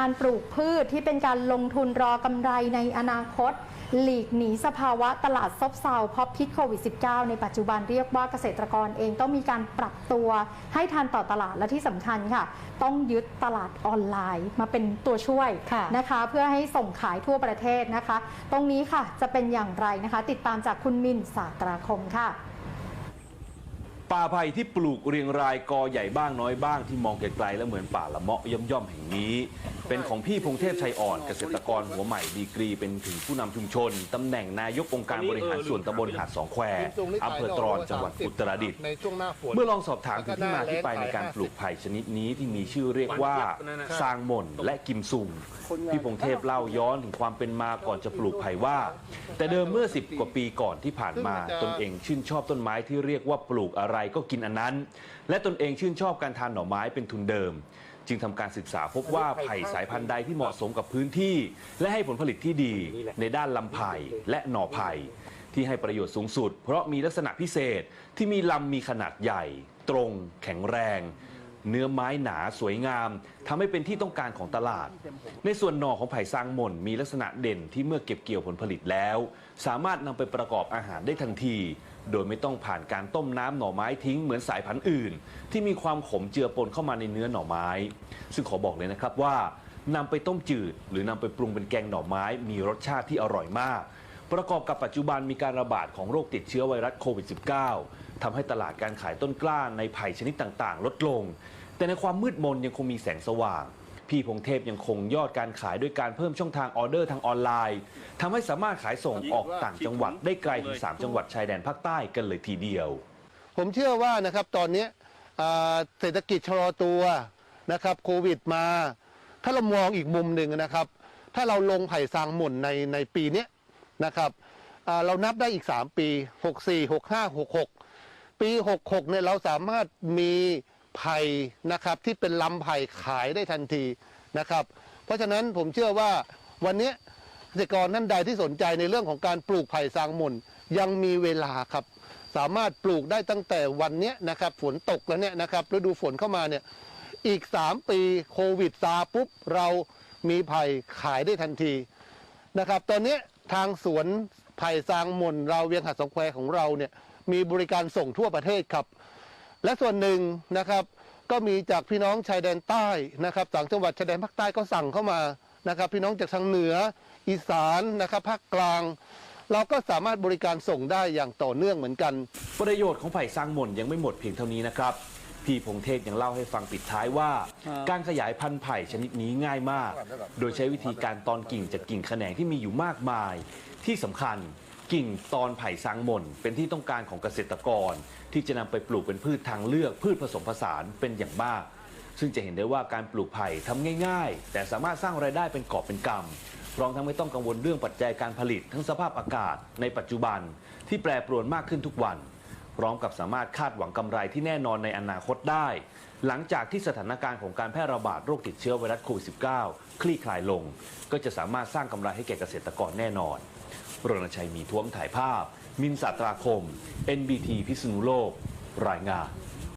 การปลูกพืชที่เป็นการลงทุนรอกำไรในอนาคต หลีกหนีสภาวะตลาดซบเซาเพราะพิษโควิด -19 ในปัจจุบันเรียกว่าเกษตรกรเองต้องมีการปรับตัวให้ทันต่อตลาดและที่สำคัญค่ะ ต้องยึดตลาดออนไลน์มาเป็นตัวช่วยค่ะนะคะ เพื่อให้ส่งขายทั่วประเทศนะคะ ตรงนี้ค่ะจะเป็นอย่างไรนะคะ ติดตามจากคุณมินสาตราคมค่ะ ป่าไผ่ที่ปลูกเรียงรายกอใหญ่บ้างน้อยบ้างที่มองไกลๆแล้วเหมือนป่าละเมาะย่อมๆแห่งนี้ เป็นของพี่พงเทพชัยอ่อนเกษตรกรหัวใหม่ดีกรีเป็นถึงผู้นำชุมชนตำแหน่งนายกองค์การบริหารส่วนตำบลหาดสองแควอำเภอตรอนจังหวัดอุตรดิตถ์ในช่วงหน้าฝนเมื่อลองสอบถามถึงที่มาที่ไปในการปลูกไผ่ชนิดนี้ที่มีชื่อเรียกว่าซางหม่นและกิมซุงพี่พงเทพเล่าย้อนถึงความเป็นมาก่อนจะปลูกไผ่ว่า แต่เดิมเมื่อ 10 กว่าปีก่อนที่ผ่านมาตนเองชื่นชอบต้นไม้ที่เรียกว่าปลูกอะไรก็กินอันนั้น และตนเองชื่นชอบการทานหน่อไม้เป็นทุนเดิม จึงทำการศึกษาพบว่าไผ่สายพันธุ์ใดที่เหมาะสมกับพื้นที่ และให้ผลผลิตที่ดีในด้านลำไผ่และหน่อไผ่ที่ให้ประโยชน์สูงสุด เพราะมีลักษณะพิเศษที่มีลำมีขนาดใหญ่ ตรงแข็งแรง เนื้อไม้หนาสวยงามทำให้เป็นที่ต้องการของตลาด ในส่วนหน่อของไผ่ซางหม่นมีลักษณะเด่นที่เมื่อเก็บเกี่ยวผลผลิตแล้ว สามารถนำไปประกอบอาหารได้ทันที โดยไม่ต้องผ่านการต้มน้ำหน่อไม้ทิ้งเหมือนสายพันธุ์อื่น ที่มีความขมเจือปนเข้ามาในเนื้อหน่อไม้ ซึ่งขอบอกเลยนะครับว่านำไปต้มจืด หรือนำไปปรุงเป็นแกงหน่อไม้ มีรสชาติที่อร่อยมาก ประกอบกับปัจจุบันมีการระบาดของโรคติดเชื้อไวรัสโควิด -19 ทำให้ตลาดการขายต้นกล้าในไผ่ชนิดต่างๆ ลดลง แต่ในความมืดมนยังคงมีแสงสว่าง พี่พงเทพยังคงยอดการขายด้วยการเพิ่มช่องทางออเดอร์ทางออนไลน์ทำให้สามารถขายส่งออกต่างจังหวัดได้ไกลถึง 3 จังหวัดชายแดนภาคใต้กันเลยทีเดียว ผมเชื่อว่านะครับตอนนี้เศรษฐกิจชะลอตัวนะครับโควิดมา ถ้าเรามองอีกมุมหนึ่งนะครับ ถ้าเราลงไผ่ซางหม่นในในปีนี้นะครับเรานับได้อีก 3 ปี 64 65 66 ปี 66เนี่ยเราสามารถมี ไผ่นะครับที่เป็นลำไผ่ขายได้ทันทีนะครับ เพราะฉะนั้นผมเชื่อว่าวันนี้เกษตรกรท่านใดที่สนใจในเรื่องของการปลูกไผ่ซางหม่นยังมีเวลาครับ สามารถปลูกได้ตั้งแต่วันนี้นะครับฝนตกแล้วเนี่ยนะครับฤดูฝนเข้ามาเนี่ยอีก 3 ปีโควิดซาปุ๊บเรามีไผ่ขายได้ทันทีนะครับ ตอนนี้ทางสวนไผ่ซางหม่นเราเวียงหัดสองแควของเราเนี่ยมีบริการส่งทั่วประเทศครับ และส่วนหนึ่งนะครับก็มีจากพี่น้องชายแดนใต้นะครับต่างจังหวัดชายแดนภาคใต้ก็สั่งเข้ามานะครับ พี่น้องจากทางเหนืออีสานนะครับภาคกลาง เราก็สามารถบริการส่งได้อย่างต่อเนื่องเหมือนกัน ประโยชน์ของไผ่ซางหม่นยังไม่หมดเพียงเท่านี้นะครับพี่พงเทพยังเล่าให้ฟังปิดท้ายว่า การขยายพันธุ์ไผ่ชนิดนี้ง่ายมาก โดยใช้วิธีการตอนกิ่งจากกิ่งแขนงที่มีอยู่มากมายที่สำคัญ กิ่งตอนไผ่ซางหม่นเป็นที่ต้องการของเกษตรกร ที่จะนำไปปลูกเป็นพืชทางเลือกพืชผสมผสานเป็นอย่างมาก ซึ่งจะเห็นได้ว่าการปลูกไผ่ทำง่าย ๆ แต่สามารถสร้างรายได้เป็นกอบเป็นกำพร้อมทั้งไม่ต้องกังวลเรื่องปัจจัยการผลิตทั้งสภาพอากาศในปัจจุบัน ที่แปรปรวนมากขึ้นทุกวัน พร้อมกับสามารถคาดหวังกำไรที่แน่นอนในอนาคตได้ หลังจากที่สถานการณ์ของการแพร่ระบาดโรคติดเชื้อไวรัสโควิด -19 คลี่คลายลง ก็จะสามารถสร้างกำไรให้แก่เกษตรกรแน่นอน รณชัยมีท้วมถ่ายภาพ มินสาตราคม NBT พิษณุโลก รายงาน